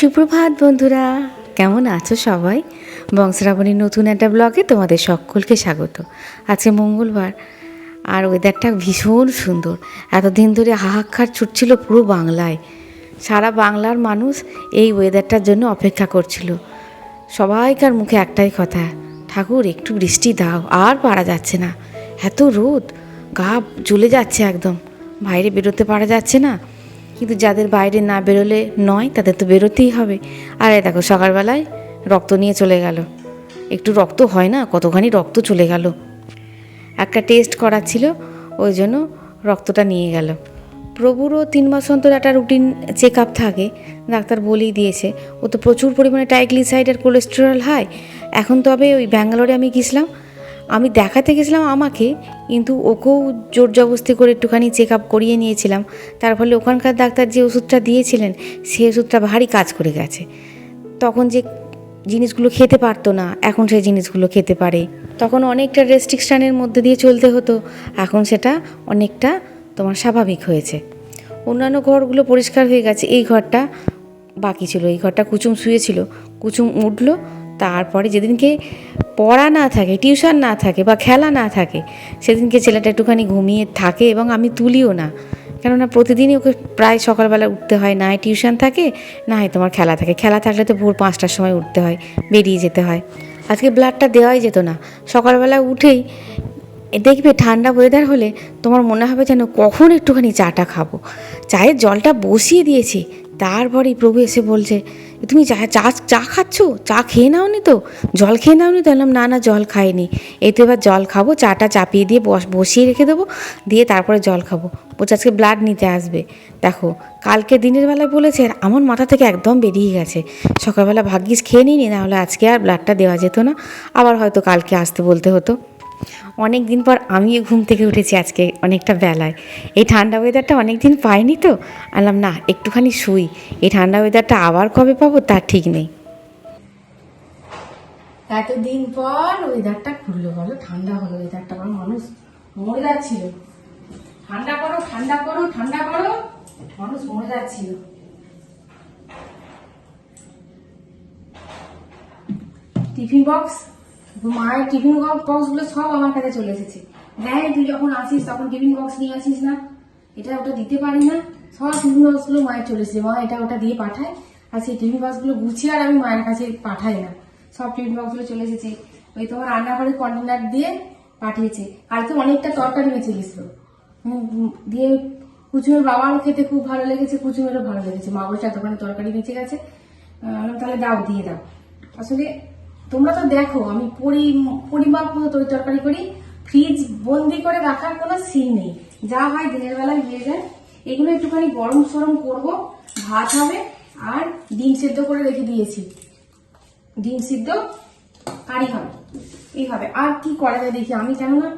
সুপ্রভাত বন্ধুরা, কেমন আছো সবাই? বংশরাবণীর নতুন একটা ব্লগে তোমাদের সকলকে স্বাগত। আজকে মঙ্গলবার, আর ওয়েদারটা ভীষণ সুন্দর। এতদিন ধরে হাহাক্ষার ছুটছিল পুরো বাংলায়। সারা বাংলার মানুষ এই ওয়েদারটার জন্য অপেক্ষা করছিল। সবাইকার মুখে একটাই কথা, ঠাকুর, একটু বৃষ্টি দাও, আর পারা যাচ্ছে না। এত রোদ, গা জ্বলে যাচ্ছে একদম। বাইরে বেরোতে পারা যাচ্ছে না। কিন্তু যাদের বাইরে না বেরোলে নয়, তাদের তো বেরোতেই হবে। আর এই দেখো, সকালবেলায় রক্ত নিয়ে চলে গেল। একটু রক্ত হয় না? কতখানি রক্ত চলে গেল? একটা টেস্ট করার ছিল ওই জন্য রক্তটা নিয়ে গেল। প্রভুরও তিন মাস অন্তর একটা রুটিন চেক আপ থাকে। ডাক্তার বলেই দিয়েছে, ও তো প্রচুর পরিমাণে টাইগ্লিসাইড আর কোলেস্টেরল হয় এখন তবে ওই ব্যাঙ্গালোরে আমি গেছিলাম আমি দেখাতে গেছিলাম আমাকে, কিন্তু ওকেও জোর জবস্তি করে একটুখানি চেক আপ করিয়ে নিয়েছিলাম। তার ফলে ওখানকার ডাক্তার যে ওষুধটা দিয়েছিলেন, সেই ওষুধটা ভারী কাজ করে গেছে। তখন যে জিনিসগুলো খেতে পারতো না, এখন সেই জিনিসগুলো খেতে পারে। তখন অনেকটা রেস্ট্রিকশানের মধ্যে দিয়ে চলতে হতো। এখন সেটা অনেকটা তোমার স্বাভাবিক হয়েছে। অন্যান্য ঘরগুলো পরিষ্কার হয়ে গেছে। এই ঘরটা বাকি ছিল। এই ঘরটা কুচুম শুয়েছিল। কুচুম উঠল। তারপরে যেদিনকে পড়া না থাকে, টিউশন না থাকে বা খেলা না থাকে, সেদিনকে ছেলেটা একটুখানি ঘুমিয়ে থাকে এবং আমি তুলিও না। কেননা প্রতিদিনই ওকে প্রায় সকালবেলা উঠতে হয়, না টিউশন থাকে, না হয় তোমার খেলা থাকে। খেলা থাকলে তো ভোর পাঁচটার সময় উঠতে হয়, বেরিয়ে যেতে হয়। আজকে ব্লাডটা দেওয়াই যেত না। সকালবেলা উঠেই দেখবে ঠান্ডা ওয়েদার হলে তোমার মনে হবে যেন কখন একটুখানি চাটা খাব। চায়ের জলটা বসিয়ে দিয়েছি তারপরেই প্রভু এসে বলছে, তুমি চা চা চা খাচ্ছ? চা খেয়ে নাওনি তো? জল খেয়ে নাওনি তো? বললাম, না না, জল খাইনি। এই তো এবার জল খাব, চাটা চাপিয়ে দিয়ে বস, বসিয়ে রেখে দেবো, দিয়ে তারপরে জল খাব। বলছে, আজকে ব্লাড নিতে আসবে। দেখো, কালকে দিনের বেলায় বলেছে আমার মাথা থেকে একদম বেরিয়ে গেছে। সকালবেলা ভাগ্যিস খেয়ে নিই না হলে আজকে আর ব্লাডটা দেওয়া যেত না। আবার হয়তো কালকে আসতে বলতে হতো। অনেক দিন পর আমিও ঘুম থেকে উঠেছি আজকে অনেকটা বেলায়। এই ঠান্ডা ওয়েদারটা অনেক দিন পাইনি তো। আনলাম, না, একটুখানি শুই। এই ঠান্ডা ওয়েদারটা আবার কবে পাবো তার ঠিক নেই। এতদিন পর ওয়েদারটা খুললো বলো, ঠান্ডা হলো ওয়েদারটা আমার মানুষ মরে যাচ্ছিল। ঠান্ডা করো ঠান্ডা করো ঠান্ডা করো। মানুষ মরে যাচ্ছিল। Tiffin box? মায়ের টিফিন বক্সগুলো সব আমার কাছে চলে এসেছে। দেয় তুই যখন আসিস, তখন টিফিন বক্স নিয়ে আসিস না। এটা ওটা দিতে পারি না। সব টিফিন বক্সগুলো মায়ের চলে এসেছে। মা, এটা ওটা দিয়ে পাঠায়। আর সেই টিফিন বক্সগুলো গুছিয়ে আর আমি মায়ের কাছে পাঠাই না। সব টিফিন বক্সগুলো চলে এসেছে। ওই তোমার রান্নাঘরের কন্টেনার দিয়ে পাঠিয়েছে। আর কালকে অনেকটা তরকারি বেঁচে গেছিল দিয়ে কুচুমের বাবারও খেতে খুব ভালো লেগেছে, কুচুমেরও ভালো লেগেছে। মা বলছে, এতখানি তরকারি বেঁচে গেছে। তাহলে দাও, দিয়ে দাও। আসলে তোমরা তো দেখো, আমি পরি, পরিমাপ মতো তরি তরকারি করি। ফ্রিজ বন্দি করে রাখার কোনো সিন নেই। যা হয় দিনের বেলায় হয়ে যায়। এগুলো একটুখানি গরম সরম করব, ভাত হবে, আর ডিম সেদ্ধ করে রেখে দিয়েছি। ডিম সিদ্ধ, কারি হবে। এই হবে। আর কি করা যায় দেখি, আমি কেননা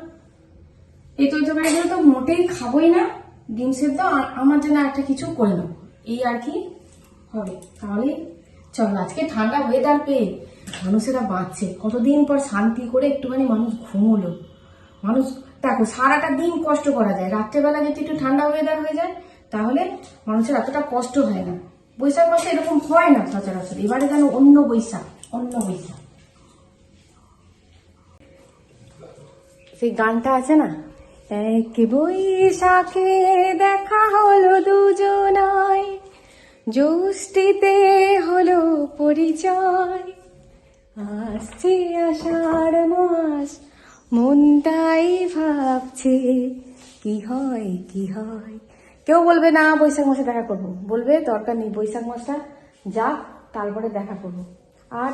এই তরি তরকারিগুলো তো মোটেই খাবোই না। ডিম সেদ্ধ, আর আমার জন্য একটা কিছু করে নেব এই আর কি হবে। তাহলে চলো, আজকে ঠান্ডা ওয়েদার পেয়ে মানুষেরা বাঁচছে। কতদিন পর শান্তি করে একটুখানি মানুষ ঘুমোলো। মানুষ, দেখো, সারাটা দিন কষ্ট করা যায়। রাত্রেবেলা যদি একটু ঠান্ডা ওয়েদার হয়ে যায়, তাহলে মানুষের এতটা কষ্ট হয় না। বৈশাখ মাসে এরকম হয় না সচরাচর। এবারে যেন অন্য বৈশাখ অন্য বৈশাখ। সেই গানটা আছে না? এক বৈশাখে দেখা হলো দুজনায়। জ্যৈষ্ঠীতে হলো পরিচয়। আসছে আষাঢ় মাস। মনটাই ভাবছে, কি হয় কি হয়? কেউ বলবে, না, বৈশাখ মাসে দেখা করব। বলবে, দরকার নেই, বৈশাখ মাসটা যাক, তারপরে দেখা করব। আর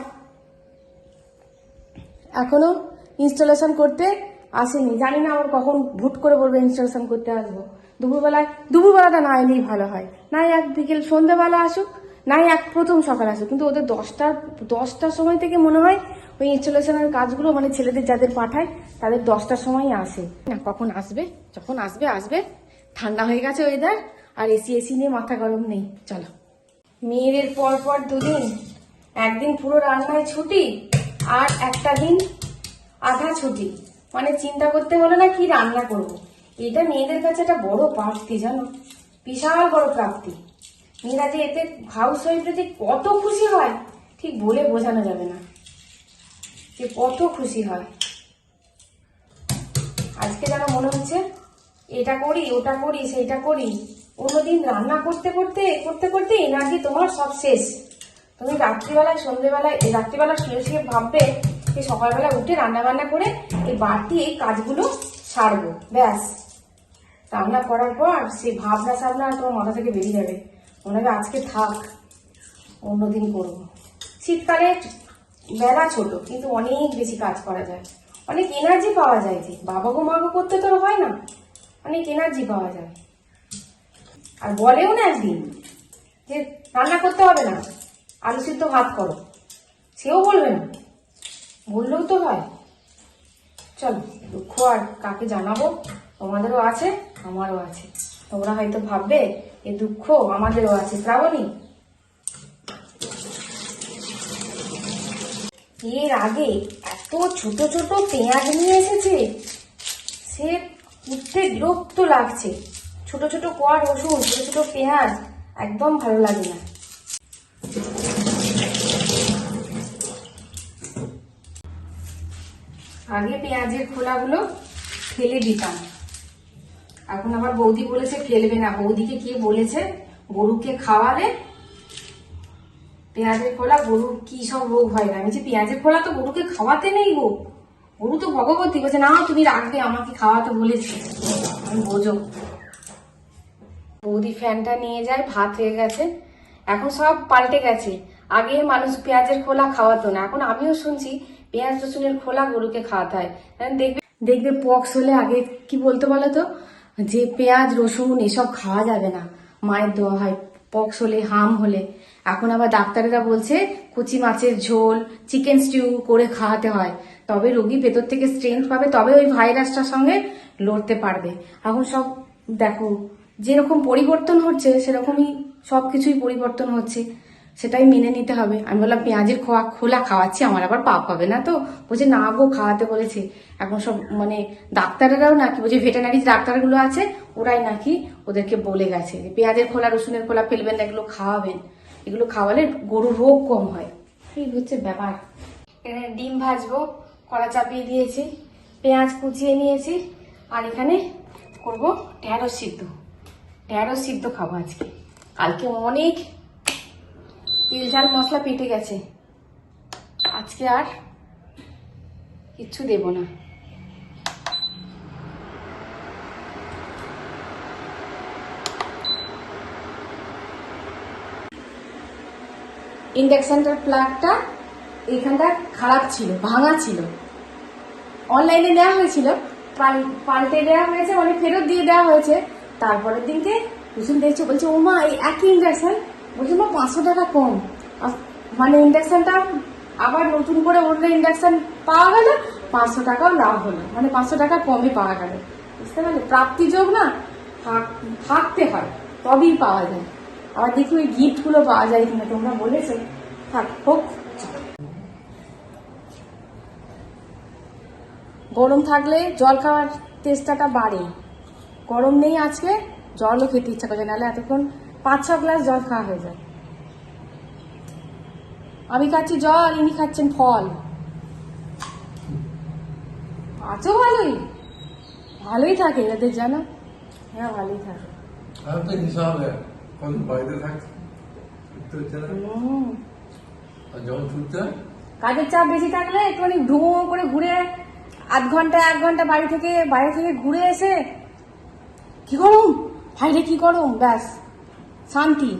এখনও ইনস্টলেশন করতে আসেনি। জানি না আবার কখন ভুট করে বলবে ইনস্টলেশন করতে আসব। দুপুরবেলায় দুপুরবেলাটা না এলেই ভালো হয়। না, এক বিকেল সন্ধ্যাবেলা আসুক নাই, এক প্রথম সকাল আসুক কিন্তু ওদের দশটা দশটার সময় থেকে মনে হয় ওই ইনস্টলেশনের কাজগুলো মানে ছেলেদের যাদের পাঠায়, তাদের দশটার সময়ই আসে। না, কখন আসবে? যখন আসবে আসবে। ঠান্ডা হয়ে গেছে ওয়েদার আর এসি এসি নিয়ে মাথা গরম নেই। চলো। মেয়েদের পর পর দুদিন। একদিন পুরো রান্নায় ছুটি, আর একটা দিন আধা ছুটি। মানে চিন্তা করতে হলো না কি রান্না করব। এটা মেয়েদের কাছে একটা বড় প্রাপ্তি জানো? বিশাল বড় প্রাপ্তি। মেয়েরা যে এতে হাউস ওয়াইফরা যে কত খুশি হয়, ঠিক বলে বোঝানো যাবে না। যে কত খুশি হয়। আজকে যেন মনে হচ্ছে, এটা করি, ওটা করি, সেইটা করি। অন্যদিন রান্না করতে করতে করতে করতে এনার্জি তোমার সব শেষ। তুমি রাত্রিবেলায় সন্ধ্যেবেলায় রাত্রিবেলা শুয়ে শুয়ে ভাববে যে সকালবেলা উঠে রান্না বান্না করে এই বাড়তি এই কাজগুলো সারবো। ব্যাস। রান্না করার পর সে ভাবনা সাবনা তোমার মাথা থেকে বেরিয়ে যাবে। হবে আজকে থাক, অন্যদিন করব। শীতকালে বেলা ছোট, কিন্তু অনেক বেশি কাজ করা যায়। অনেক এনার্জি পাওয়া যায় যে, বাবা গো মা গো করতে তো হয় না। অনেক এনার্জি পাওয়া যায়। আর বলেও না একদিন যে, রান্না করতে হবে না, আলু সিদ্ধ ভাত করো। সেও বলবে না। বললেও তো হয়। চলো, দুঃখ আর কাকে জানাব? তোমাদেরও আছে, আমারও আছে। তোমরা হয়তো ভাববে এই দুঃখ আমাদেরও আছে, শ্রাবণী। এর আগে এত ছোট ছোট পেঁয়াজ নিয়ে এসেছে, সে উঠতে বিরক্ত লাগছে। ছোট ছোট কোয়া রসুন, ছোট ছোট পেঁয়াজ, একদম ভালো লাগে না। আগে পেঁয়াজের খোলাগুলো ফেলে দিতাম। এখন আবার বৌদি বলেছে ফেলবে না। বৌদিকে কে বলেছে? গরুকে খাওয়ালে পেঁয়াজের খোলা গরুর কি সব রোগ হয় না। আমি পেঁয়াজের খোলা তো গরুকে খাওয়াতে নেই গো। গরু তো ভগবতী, বলছে না তুমি রাখবে, আমাকে খাওয়াতে বলেছি। আমি বোঝো। বৌদি ফ্যানটা নিয়ে যায়, ভাত হয়ে গেছে। এখন সব পাল্টে গেছে। আগে মানুষ পেঁয়াজের খোলা খাওয়াতো না। এখন আমিও শুনছি পেঁয়াজ রসুনের খোলা গরুকে খাওয়াতে হয়। দেখবে দেখবে পক্স হলে আগে কি বলতো বলো তো? যে পেঁয়াজ, রসুন এসব খাওয়া যাবে না। মায়ের দেওয়া হয়, পক্স হলে, হাম হলে। এখন আবার ডাক্তারেরা বলছে, কুচি মাছের ঝোল, চিকেন স্টিউ করে খাওয়াতে হয়। তবে রোগী ভেতর থেকে স্ট্রেংথ পাবে, তবে ওই ভাইরাসটার সঙ্গে লড়তে পারবে। এখন সব দেখো, যেরকম পরিবর্তন হচ্ছে, সেরকমই সব কিছুই পরিবর্তন হচ্ছে। সেটাই মেনে নিতে হবে। আমি বললাম, পেঁয়াজের খোয়া খোলা খাওয়াচ্ছি, আমার আবার পাপ হবে না তো? বলছে, না গো, খাওয়াতে বলেছে। এখন সব মানে ডাক্তারেরাও নাকি, বলছে, ভেটেনারি ডাক্তারগুলো আছে, ওরাই নাকি ওদেরকে বলে গেছে যে, পেঁয়াজের খোলা, রসুনের খোলা ফেলবেন না, এগুলো খাওয়াবেন। এগুলো খাওয়ালে গরুর রোগ কম হয়। এই হচ্ছে ব্যাপার। এখানে ডিম ভাজবো, কড়া চাপিয়ে দিয়েছি, পেঁয়াজ কুচিয়ে নিয়েছি, আর এখানে করব ঢ্যাঁড়স সিদ্ধ। ঢ্যাঁড়স সিদ্ধ খাব আজকে। কালকে অনেক তেল ঝাল মশলা পেটে গেছে। আজকে আর কিচ্ছু দেব না। ইন্ডাকশনটার প্লাগটা এখানটা খারাপ ছিল, ভাঙা ছিল। অনলাইনে নেওয়া হয়েছিল পাল্টে দেওয়া হয়েছে মানে ফেরত দিয়ে দেওয়া হয়েছে। তারপরের দিনকে কুসুম দেখছে বলছে, ওমা, এই একই ইন্ডাকশন বলছে পাঁচশো টাকা কম। মানে ইন্ডাকশনটা আবার নতুন করে অন্য ইন্ডাকশন পাওয়া গেল, পাঁচশো টাকাও লাভ হলো। মানে পাঁচশো টাকা কমে পাওয়া গেল। বুঝতে পারলে? প্রাপ্তি যোগ না থাক- থাকতে হয়, তবেই পাওয়া যায়। আবার দেখি ওই গিফটগুলো পাওয়া যায় কিনা, তোমরা বলেছ। থাক, হোক গরম থাকলে জল খাওয়ার চেষ্টাটা বাড়ে। গরম নেই আজকে, জলও খেতে ইচ্ছা করছে নাহলে এতক্ষণ পাঁচ ছ গ্লাস জল খাওয়া হয়ে যায়। আমি খাচ্ছি জল ইনি খাচ্ছেন ফল। আছো ভালোই। ভালোই থাকে এদের জানো? হ্যাঁ ভালোই থাকে। কাজের চাপ বেশি থাকলে একটুখানি করে ঘুরে আধ ঘণ্টা এক ঘণ্টা বাড়ি থেকে বাইরে থেকে ঘুরে এসে কি গরম বাইরে কি গরম ব্যাস। শান্তি।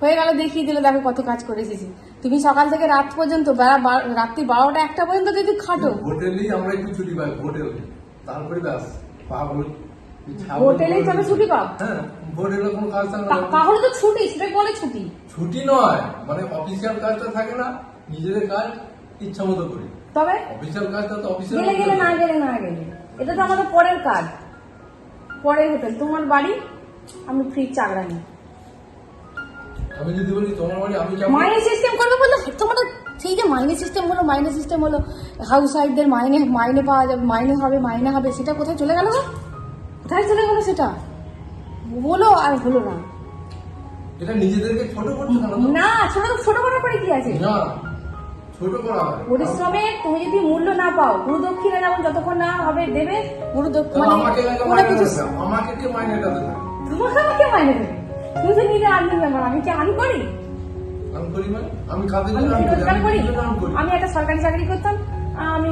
হয়ে গেল দেখিয়ে দিল দেখো কত কাজ করে এসেছি। তুমি সকাল থেকে রাত পর্যন্ত রাত্রি বারোটা একটা পর্যন্ত যদি খাটো। হোটেলেই আমরা একটু ছুটি পাই হোটেল তারপরে ব্যাস পাগল। হোটেলেই তবে ছুটি পাও? হ্যাঁ হোটেলে কোনো কাজ থাকে না। তাহলে তো ছুটি সেটাই বলে ছুটি। ছুটি নয় মানে অফিসিয়াল কাজটা থাকে না নিজেদের কাজ ইচ্ছা মতো করি। তবে অফিসিয়াল কাজটা তো অফিসিয়াল গেলে গেলে না গেলে না গেলে। এটা তো আমাদের পরের কাজ। পরের হোটেল তোমার বাড়ি? আমি ফ্রি চাকরানি। আমি যদি বলি তোমার বাড়ি আমি যাব মাইনে সিস্টেম করবে বললে তোমাদের সেই যে মাইনে সিস্টেম হলো মাইনে সিস্টেম হলো হাউস ওয়াইফদের মাইনে মাইনে পাওয়া যাবে মাইনে হবে মাইনে হবে সেটা কোথায় চলে গেল গো? কোথায় চলে গেল সেটা? বলো আর হলো না। এটা নিজেদেরকে ছোট করছে? না ছোট ছোট করার পরে কি আছে? না ছোট করা পরিশ্রমের তুমি যদি মূল্য না পাও গুরু দক্ষিণা যেমন যতক্ষণ না হবে দেবে গুরু দক্ষিণ মানে আমাকে আমাকে কে মাইনেটা দেবে? তোমাকে আমাকে মাইনে দেবে? তুমি তো নিজে আর্নিং মেম্বার আমি কি আর্ন করি? আমি করি মানে? আমি কাদের জন্য আমি করি? আমি একটা সরকারি চাকরি করতাম আমি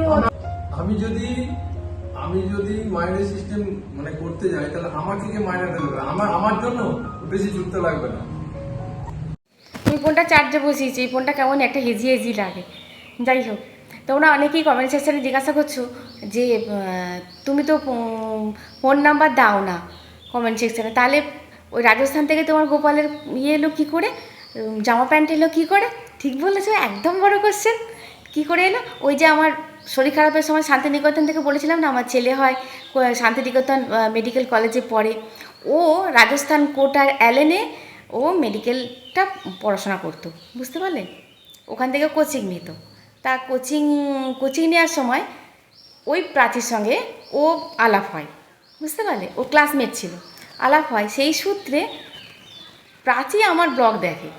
আমি যদি আমি যদি মাইনে সিস্টেম মানে করতে যাই তাহলে আমাকে কে মাইনেটা দেবে? আমার আমার জন্য বেশি ছুটতে লাগবে না। ফোনটা চার্জে বসিয়েছি এই ফোনটা কেমন একটা হেজি হেজি লাগে। যাই হোক তোমরা অনেকেই কমেন্ট সেকশনে জিজ্ঞাসা করছ যে তুমি তো ফোন নাম্বার দাও না কমেন্ট সেকশনে তাহলে ওই রাজস্থান থেকে তোমার গোপালের ইয়ে এলো কী করে? জামা প্যান্ট এলো কী করে? ঠিক বলেছ, একদম বড় কোশ্চেন কী করে এলো? ওই যে আমার শরীর খারাপের সময় শান্তিনিকেতন থেকে বলেছিলাম না, আমার ছেলে হয় শান্তিনিকেতন মেডিকেল কলেজে পড়ে। ও রাজস্থান কোটার অ্যালেনে ও মেডিকেলটা পড়াশোনা করতো, বুঝতে পারলে? ওখান থেকে কোচিং নিত। তা কোচিং কোচিং নেওয়ার সময় ওই প্রাচীর সঙ্গে ও আলাপ হয়, বুঝতে পারলে? ও ক্লাসমেট ছিল। আলাপ হয়, সেই সূত্রে প্রাচী আমার ব্লগ দেখে।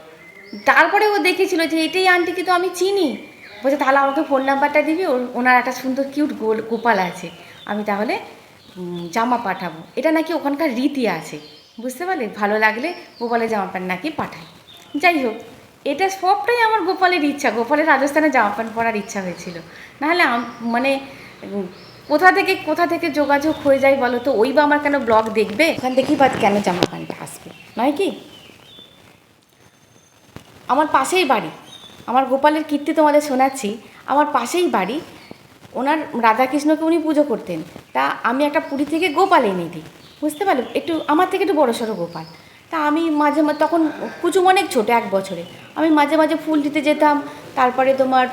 তারপরে ও দেখেছিল যে এটাই আন্টিকে তো আমি চিনি। বলছে, তাহলে আমাকে ফোন নাম্বারটা দিবি, ওর- ওনার একটা সুন্দর কিউট গোল, গোপাল আছে। আমি তাহলে জামা পাঠাবো। এটা নাকি ওখানকার রীতি আছে, বুঝতে পারলে? ভালো লাগলে গোপালের জামা প্যান্ট নাকি পাঠায় যাই হোক, এটা সবটাই আমার গোপালের ইচ্ছা। গোপালের রাজস্থানে জামা প্যান্ট পরার ইচ্ছা হয়েছিল। নাহলে মানে কোথা থেকে কোথা থেকে যোগাযোগ হয়ে যায় বলো তো? ওই বা আমার কেন ব্লগ দেখবে? ওখান থেকেই বা কেন জামা প্যান্টটা আসবে? নয় কি? আমার পাশেই বাড়ি। আমার গোপালের কীর্তি তোমাদের শোনাচ্ছি। আমার পাশেই বাড়ি। ওনার রাধাকৃষ্ণকে উনি পুজো করতেন। তা আমি একটা পুরী থেকে গোপাল এনে দিই। বুঝতে পারলে? একটু, আমার থেকে একটু বড়ো সড়ো গোপাল। তা আমি মাঝে মাঝে তখন কুচুম অনেক ছোটো, এক বছরে। আমি মাঝে মাঝে ফুল দিতে যেতাম। তারপরে তোমার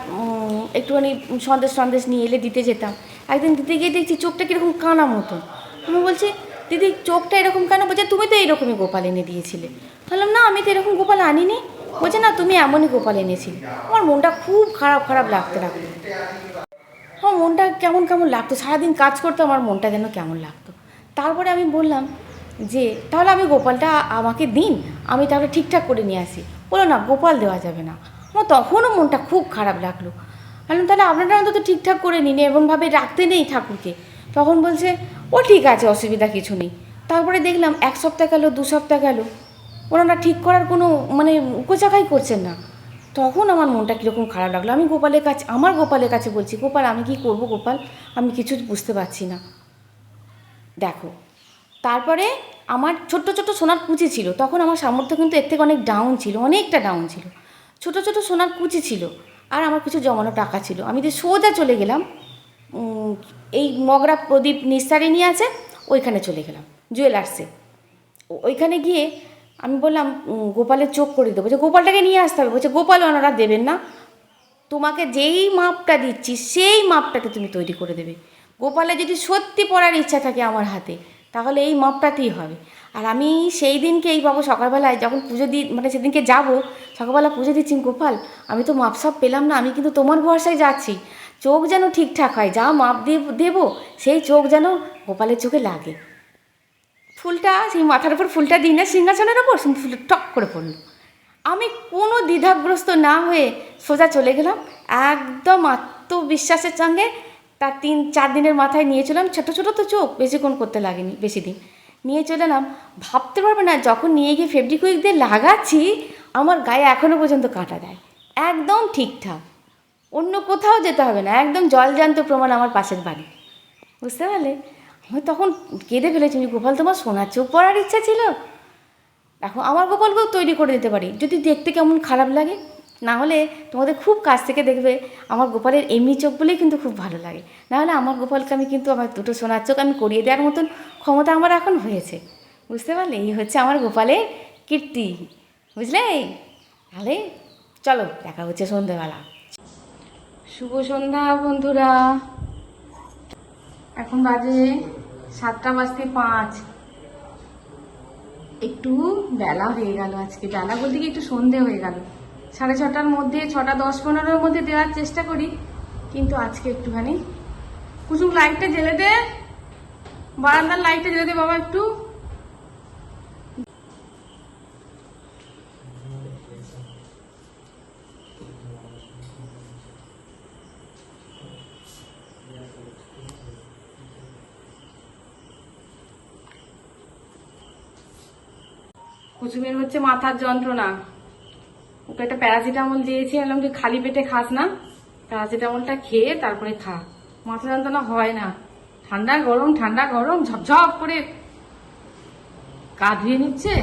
একটুখানি সন্দেশ সন্দেশ নিয়ে এলে দিতে যেতাম। একদিন দিতে গিয়ে দেখছি চোখটা কীরকম কানা মতন। আমি বলছি, দিদি, চোখটা এরকম কেন? বলছে, তুমি তো এইরকমই গোপাল এনে দিয়েছিলে। বললাম, না, আমি তো এরকম গোপাল আনিনি। বলছে, না, তুমি এমনই গোপাল এনেছিলে। আমার মনটা খুব খারাপ খারাপ লাগতে লাগল। আমার মনটা কেমন কেমন লাগতো? সারাদিন কাজ করতে আমার মনটা যেন কেমন লাগতো। তারপরে আমি বললাম যে, তাহলে আমি গোপালটা আমাকে দিন, আমি তাহলে ঠিকঠাক করে নিয়ে আসি। বলো না, গোপাল দেওয়া যাবে না। আমার তখনও মনটা খুব খারাপ লাগল। বললাম, তাহলে আপনারা অন্তত ঠিকঠাক করে নিন এমনভাবে রাখতে নেই ঠাকুরকে। তখন বলছে, ও ঠিক আছে, অসুবিধা কিছু নেই। তারপরে দেখলাম, এক সপ্তাহ গেল, দু সপ্তাহ গেল, ওনারা ঠিক করার কোনো মানে উপচাকাই করছেন না। তখন আমার মনটা কীরকম খারাপ লাগল। আমি গোপালের কাছে, আমার গোপালের কাছে বলছি, গোপাল, আমি কি করব গোপাল? আমি কিছু বুঝতে পারছি না। দেখো, তারপরে আমার ছোট্ট ছোট্ট সোনার কুচি ছিল। তখন আমার সামর্থ্য কিন্তু এর থেকে অনেক ডাউন ছিল, অনেকটা ডাউন ছিল। ছোট ছোট সোনার কুচি ছিল। আর আমার কিছু জমানো টাকা ছিল। আমি যে সোজা চলে গেলাম এই মগরা প্রদীপ নিস্তারি নিয়ে আছে, ওইখানে চলে গেলাম, জুয়েলার্সে। ওইখানে গিয়ে আমি বললাম গোপালের চোখ করে দেবো। বলছে, গোপালটাকে নিয়ে আসতে হবে। বলছে, গোপাল ওনারা দেবেন না। তোমাকে যেই মাপটা দিচ্ছি, সেই মাপটাকে তুমি তৈরি করে দেবে। গোপালে যদি সত্যি পড়ার ইচ্ছা থাকে আমার হাতে, তাহলে এই মাপটাতেই হবে। আর আমি সেই দিনকে এই পাবো সকালবেলায় যখন পুজো দিই মানে সেদিনকে যাব, সকালবেলা পুজো দিচ্ছি গোপাল, আমি তো মাপ সাপ পেলাম না, আমি কিন্তু তোমার ভরসায় যাচ্ছি। চোখ যেন ঠিকঠাক হয়, যা মাপ দিয়ে দেবো, সেই চোখ যেন গোপালের চোখে লাগে। ফুলটা, সেই মাথার উপর ফুলটা দিই না সিংহাসনের ওপর ফুল টক করে পড়ল। আমি কোনো দ্বিধাগ্রস্ত না হয়ে সোজা চলে গেলাম, একদম আত্মবিশ্বাসের সঙ্গে তার তিন, চার দিনের মাথায় নিয়েছিলাম, ছোটো ছোটো তো চোখ, বেশিক্ষণ করতে লাগেনি, বেশি দিন। নিয়ে চলে এলাম। ভাবতে পারবে না, যখন নিয়ে গিয়ে ফেব্রিকুইক দিয়ে লাগাচ্ছি, আমার গায়ে এখনও পর্যন্ত কাটা দেয়। একদম ঠিকঠাক। অন্য কোথাও যেতে হবে না, একদম জলজান্ত প্রমাণ আমার পাশের বাড়ি। বুঝতে পারলে? আমি তখন কেঁদে ফেলেছি গোপাল তোমার সোনার চোখ পড়ার ইচ্ছা ছিল। এখন আমার গোপালকেও তৈরি করে দিতে পারি। যদি দেখতে কেমন খারাপ লাগে। না হলে তোমাদের খুব কাছ থেকে দেখবে, আমার গোপালের এমনি চোখ বলেই কিন্তু খুব ভালো লাগে। না হলে আমার গোপালকে আমি কিন্তু আমার দুটো সোনার চোখ আমি করিয়ে দেওয়ার মতন ক্ষমতা আমার এখন হয়েছে। বুঝতে পারলে? এই হচ্ছে আমার গোপালের কীর্তি। বুঝলে? তাহলে চলো, দেখা হচ্ছে সন্ধেবেলা। শুভ সন্ধ্যা বন্ধুরা। এখন বাজে সাতটা বাজতে পাঁচ। একটু বেলা হয়ে গেল আজকে। বেলা বলতে কি একটু সন্ধে হয়ে গেল। সাড়ে ছটার মধ্যে, ছটা দশ পনেরোর মধ্যে দেওয়ার চেষ্টা করি, কিন্তু আজকে একটুখানি। কুসুম লাইটটা জেলে দে। বারান্দার লাইটটা জেলে দে বাবা একটু। কুসুমের হচ্ছে মাথার যন্ত্রণা। ওকে একটা প্যারাসিটামল দিয়েছি বললাম তুই খালি পেটে খাস না, প্যারাসিটামলটা খেয়ে তারপরে খা। মাথা যন্ত্রণা হয় না। ঠান্ডা গরম ঠান্ডা গরম, ঝপঝপ করে গা ধুয়ে নিচ্ছে।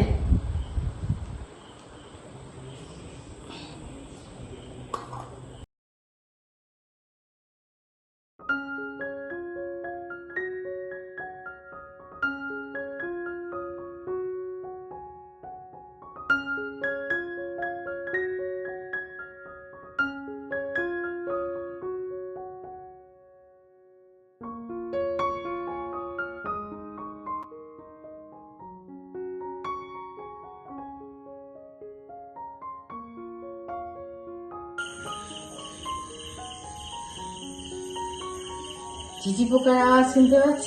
ঝিঝি পোকার আওয়াজ শুনতে পাচ্ছ?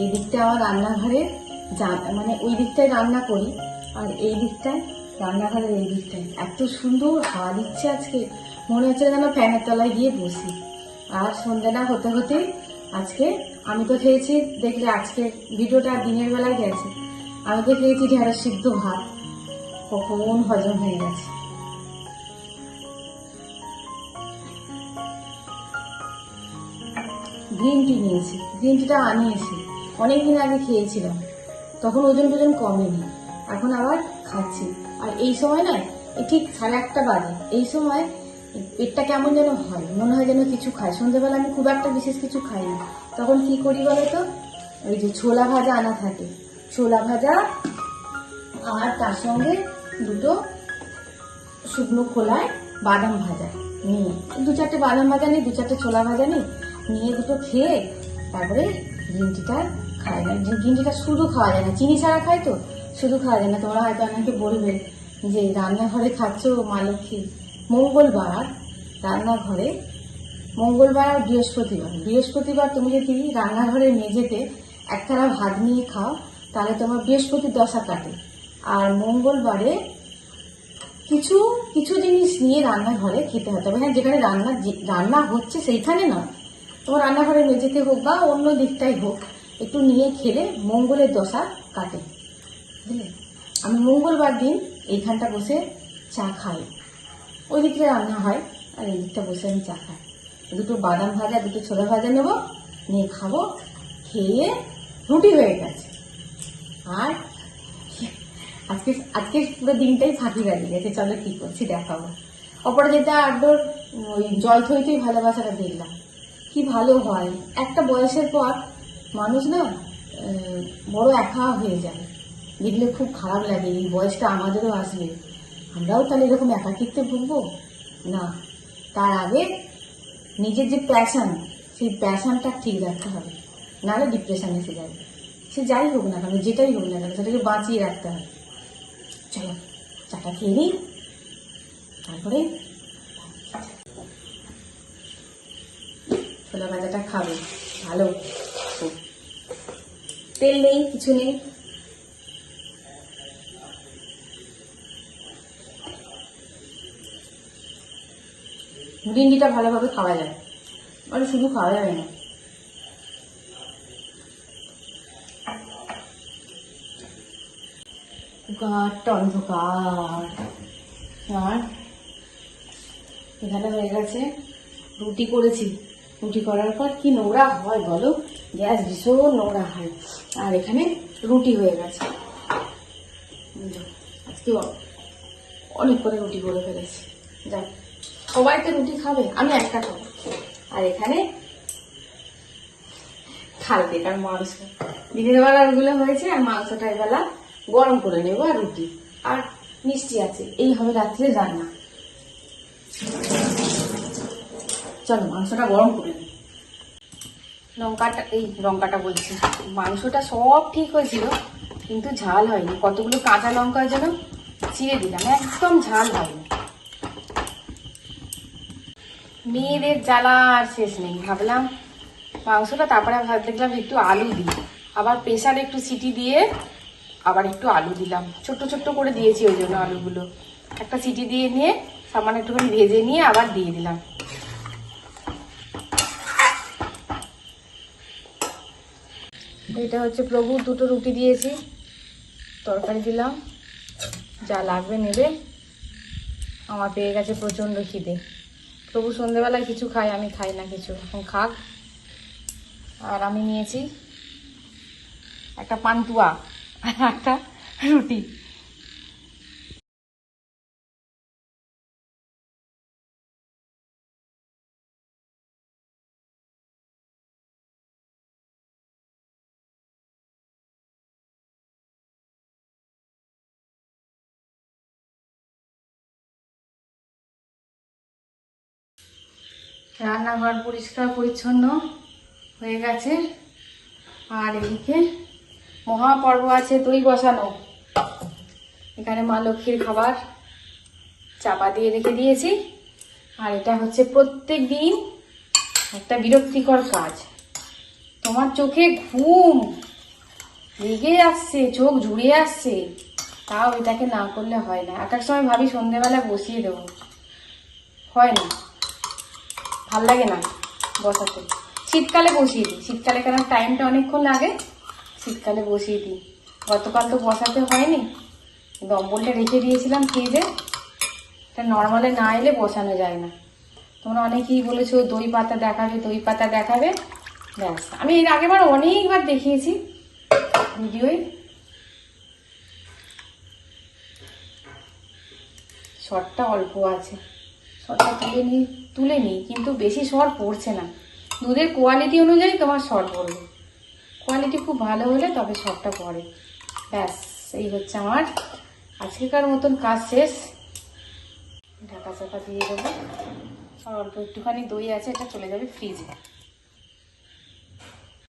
এই দিকটা আমার রান্নাঘরে মানে ওই দিকটায় রান্না করি আর এই দিকটায়, রান্নাঘরের এই দিকটায়। এত সুন্দর হাওয়া দিচ্ছে আজকে। মনে হচ্ছে যেন ফ্যানের তলায় গিয়ে বসি। আর সন্ধ্যাটা হতে হতে আজকে আমি তো খেয়েছি, দেখলে আজকে ভিডিওটা দিনের বেলায় গেছে। আমি তো খেয়েছি ঢেঁড়স সিদ্ধ ভাত। কখন হজম হয়ে গেছে। গ্রিন টি নিয়েছি। গ্রিন টিটা আনিয়েছি অনেকদিন আগে খেয়েছিলাম। তখন ওজন টোজন কমেনি। এখন আবার খাচ্ছি। আর এই সময় না ঠিক সাড়ে আটটা বাজে। এই সময় পেটটা কেমন যেন হয়, মনে হয় যেন কিছু খাই সন্ধ্যেবেলা আমি খুব একটা বিশেষ কিছু খাই না। তখন কি করি বলো তো ওই যে ছোলা ভাজা আনা থাকে। ছোলা ভাজা আর তার সঙ্গে দুটো শুকনো খোলায় বাদাম ভাজা নিয়ে। দু চারটে বাদাম ভাজা নিই, দু চারটে ছোলা ভাজা নিই। নিয়ে দুটো খেয়ে তারপরে গ্রিন টিটা খাই না। গ্রিন টিটা শুধু খাওয়া যায় না, চিনি ছাড়া খাই তো, শুধু খাওয়া যায় না। তোমরা হয়তো অনেকে বলবে যে রান্নাঘরে খাচ্ছ মা লক্ষ্মী? মঙ্গলবার রান্নাঘরে, মঙ্গলবার আর বৃহস্পতিবার। বৃহস্পতিবার তুমি যদি রান্নাঘরের মেঝেতে একখানা ভাত নিয়ে খাও, তাহলে তোমার বৃহস্পতির দশা কাটে। আর মঙ্গলবারে কিছু কিছু জিনিস নিয়ে রান্নাঘরে খেতে হয়। তবে হ্যাঁ যেখানে রান্না রান্না হচ্ছে সেইখানে নয়। তোমার রান্নাঘরের মেঝেতে হোক বা অন্য দিকটাই হোক, একটু নিয়ে খেলে মঙ্গলের দশা কাটে, বুঝলে? আমি মঙ্গলবার দিন এইখানটা বসে চা খাই। ওই দিকটা রান্না হয়, আর এই দিকটা বসে আমি চা খাই। দুটো বাদাম ভাজা, দুটো ছোলা ভাজা নেব, নিয়ে খাব, খেয়ে রুটি হয়ে গেছে। আর আজকে আজকে পুরো দিনটাই ফাঁকি দাঁড়িয়ে গেছে, চলো কি করছি দেখাবো। অপরাজিতা আড্ডোর ওই জল থইতেই ভালোবাসাটা দেখলাম। কি ভালো হয়? একটা বয়সের পর মানুষ না বড় একা হয়ে যায়। দেখলে খুব খারাপ লাগে, এই বয়সটা আমাদেরও আসবে। আমরাও তাহলে এরকম একাকিত্বে ভুগবো? না। তার আগে নিজের যে প্যাশান সেই প্যাশানটা ঠিক রাখতে হবে। নাহলে ডিপ্রেশন এসে যাবে সে যাই হোক না কেন, যেটাই হোক না কেন, সেটাকে বাঁচিয়ে রাখতে হবে। চলো, চাটা খেয়ে নিই। তারপরে ছোলা ভাজাটা খাবে। ভালো। তেল নেই, কিছু নেই। ভিন্ডিটা ভালোভাবে খাওয়া যায়। মানে শুধু খাওয়া যাবে না। অন্ধকার। আর এখানে হয়ে গেছে রুটি করেছি। রুটি করার পর কি নোংরা হয় বলো? গ্যাস ভীষণ নোংরা হয়। আর এখানে রুটি হয়ে গেছে। আজকে অনেক করে রুটি করে ফেলেছি। যাক, সবাই তো রুটি খাবে, আমি একটা খাব। আর এখানে খালতে কারণ মাংস। দিনের বেলারগুলো হয়েছে, আর মাংসটা এবেলা গরম করে নেব আর রুটি। আর মিষ্টি আছে, এই হবে রাত্রে রান্না। চলো মাংসটা গরম করে নিই লঙ্কাটা, এই লঙ্কাটা বলছি। মাংসটা সব ঠিক হয়েছিল, কিন্তু ঝাল হয়নি। কতগুলো কাঁচা লঙ্কা যেন চিড়ে দিলাম, একদম ঝাল হয়নি। মেয়েদের জ্বালা আর শেষ নেই। ভাবলাম মাংসটা, তারপরে দেখলাম একটু আলু দিই। আবার প্রেশারে একটু সিটি দিয়ে আবার একটু আলু দিলাম। ছোট্ট ছোট্ট করে দিয়েছি ওই জন্য আলুগুলো। একটা সিটি দিয়ে নিয়ে সামান্য একটুখানি ভেজে নিয়ে আবার দিয়ে দিলাম। এটা হচ্ছে প্রভু দুটো রুটি দিয়েছি। তরকারি দিলাম। যা লাগবে নেবে। আমার পেয়ে গেছে প্রচণ্ড খিদে। প্রভু সন্ধেবেলায় কিছু খাই আমি খাই না কিছু। এখন খাক। আর আমি নিয়েছি একটা পান্তুয়া একটা রুটি। রান্নাঘর পরিষ্কার পরিচ্ছন্ন হয়ে গেছে। আর এদিকে মহাপর্ব আছে দই বসানো। এখানে মা লক্ষ্মীর খাবার চাপা দিয়ে রেখে দিয়েছি। আর এটা হচ্ছে প্রত্যেক দিন একটা বিরক্তিকর কাজ। তোমার চোখে ঘুম লেগে আসছে, চোখ ঝুড়ে আসছে। তাও এটাকে না করলে হয় না। এক এক সময় ভাবি সন্ধেবেলা বসিয়ে দেবো। হয় না। ভালো লাগে না বসাতে। শীতকালে বসিয়ে দিই। শীতকালে কেন টাইমটা অনেকক্ষণ লাগে? শীতকালে বসিয়ে দিই। গতকাল তো বসাতে হয়নি। দম্বলটা রেখে দিয়েছিলাম ফ্রিজে। এটা নর্মালে না এলে বসানো যায় না। তোমরা অনেকেই বলেছ, দই পাতা দেখাবে, দই পাতা দেখাবে। ব্যাস। আমি এর আগেবার অনেকবার দেখিয়েছি ভিডিওয়। শর্টটা অল্প আছে। শর্টটা তুলে নিই। তুলে নিই, কিন্তু বেশি শর পড়ছে না। দুধের কোয়ালিটি অনুযায়ী তোমার শর পড়বে। কোয়ালিটি খুব ভালো হলে তবে শরটা পড়ে। ব্যাস, এই হচ্ছে আমার আজকেকার মতন কাজ শেষ। ঢাকা চাকা দিয়ে দেবো। আর অল্প একটুখানি দই আছে, এটা চলে যাবে ফ্রিজে